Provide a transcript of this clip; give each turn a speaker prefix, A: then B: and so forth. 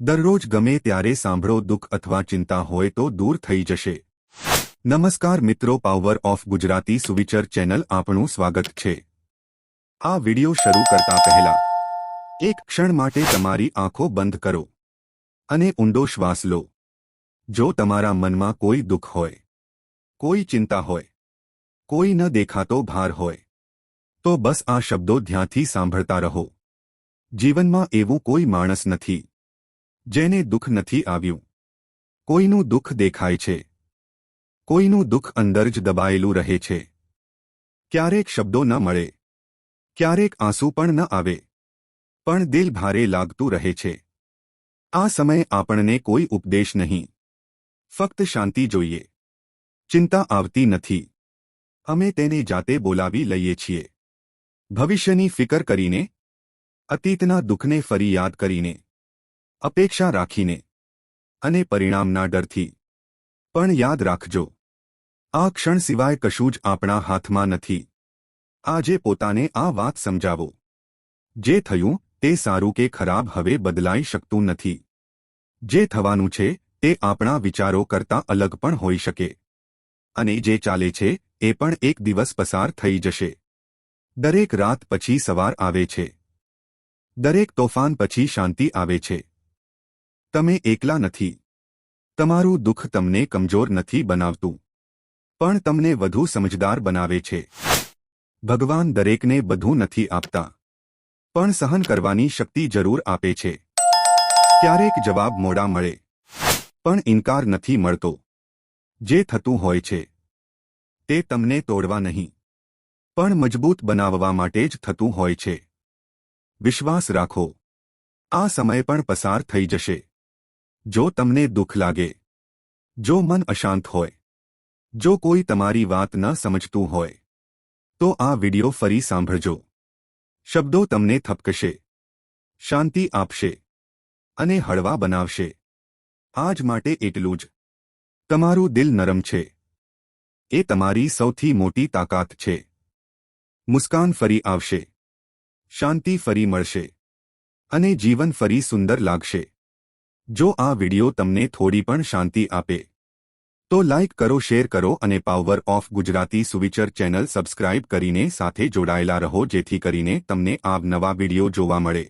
A: દરરોજ ગમે ત્યારે સાંભળો દુઃખ અથવા ચિંતા હોય તો દૂર થઈ જશે. નમસ્કાર મિત્રો power of Gujarati Suvichar channel આપણું સ્વાગત છે. આ વિડિયો શરૂ કરતા પહેલા, એક ક્ષણ માટે તમારી આંખો બંધ કરો અને ઊંડો શ્વાસ લો. જો તમારા મનમાં કોઈ દુઃખ હોય, કોઈ ચિંતા હોય, કોઈ ન દેખાતો ભાર હોય, તો બસ આ શબ્દો ધ્યાનથી સાંભળતા રહો. જીવનમાં એવું કોઈ માણસ નથી. જેને દુઃખ નથી આવ્યું. કોઈનું દુઃખ દેખાય છે. કોઈનું દુઃખ અંદર જ દબાયેલું રહે છે. ક્યારેક શબ્દો ન મળે. ક્યારેક આંસુ પણ ન આવે. પણ દિલ ભારે લાગતું રહે છે. આ સમયે આપણને કોઈ ઉપદેશ નહીં. ફક્ત શાંતિ જોઈએ. ચિંતા આવતી નથી. અમે તેને જાતે બોલાવી લઈએ છીએ. ભવિષ્યની ફિકર કરીને, અતીતના દુઃખને ફરી યાદ કરીને. અપેક્ષા રાખીને અને પરિણામના ડરથી. પણ યાદ રાખજો, આ ક્ષણ સિવાય કશું જ આપણા હાથમાં નથી. આજે પોતાને આ વાત સમજાવો. જે થયું તે સારું કે ખરાબ હવે બદલાઈ શકતું નથી. જે થવાનું છે તે આપણા વિચારો કરતાં અલગ પણ હોઈ શકે. અને જે ચાલે છે એ પણ એક દિવસ પસાર થઈ જશે. દરેક રાત પછી સવાર આવે છે. દરેક તોફાન પછી શાંતિ આવે છે. તમે એકલા નથી. તમારું દુઃખ તમને કમજોર નથી બનાવતું. પણ તમને વધુ સમજદાર બનાવે છે. ભગવાન દરેકને બધું નથી આપતા. પણ સહન કરવાની શક્તિ જરૂર આપે છે. ક્યારેક જવાબ મોડા મળે. પણ ઇનકાર નથી મળતો. જે થતું હોય છે. તે તમને તોડવા નહીં. પણ મજબૂત બનાવવા માટે જ થતું હોય છે. વિશ્વાસ રાખો. આ સમય પણ પસાર થઈ જશે. જો તમને દુઃખ લાગે, જો મન અશાંત હોય, જો કોઈ તમારી વાત ન સમજતું હોય, તો આ વિડિયો ફરી સાંભળજો. શબ્દો તમને થપકશે, શાંતિ આપશે અને હળવા બનાવશે. આજ માટે એટલું જ. તમારું દિલ નરમ છે. એ તમારી સૌથી મોટી તાકાત છે. મુસ્કાન ફરી આવશે. શાંતિ ફરી મળશે. અને જીવન ફરી સુંદર લાગશે. જો આ વિડિયો તમને થોડી પણ શાંતિ આપે, તો લાઇક કરો, શેર કરો અને power of Gujarati Suvichar channel subscribe કરીને સાથે જોડાયેલા રહો જેથી કરીને તમને આ નવા વિડિયો જોવા મળે.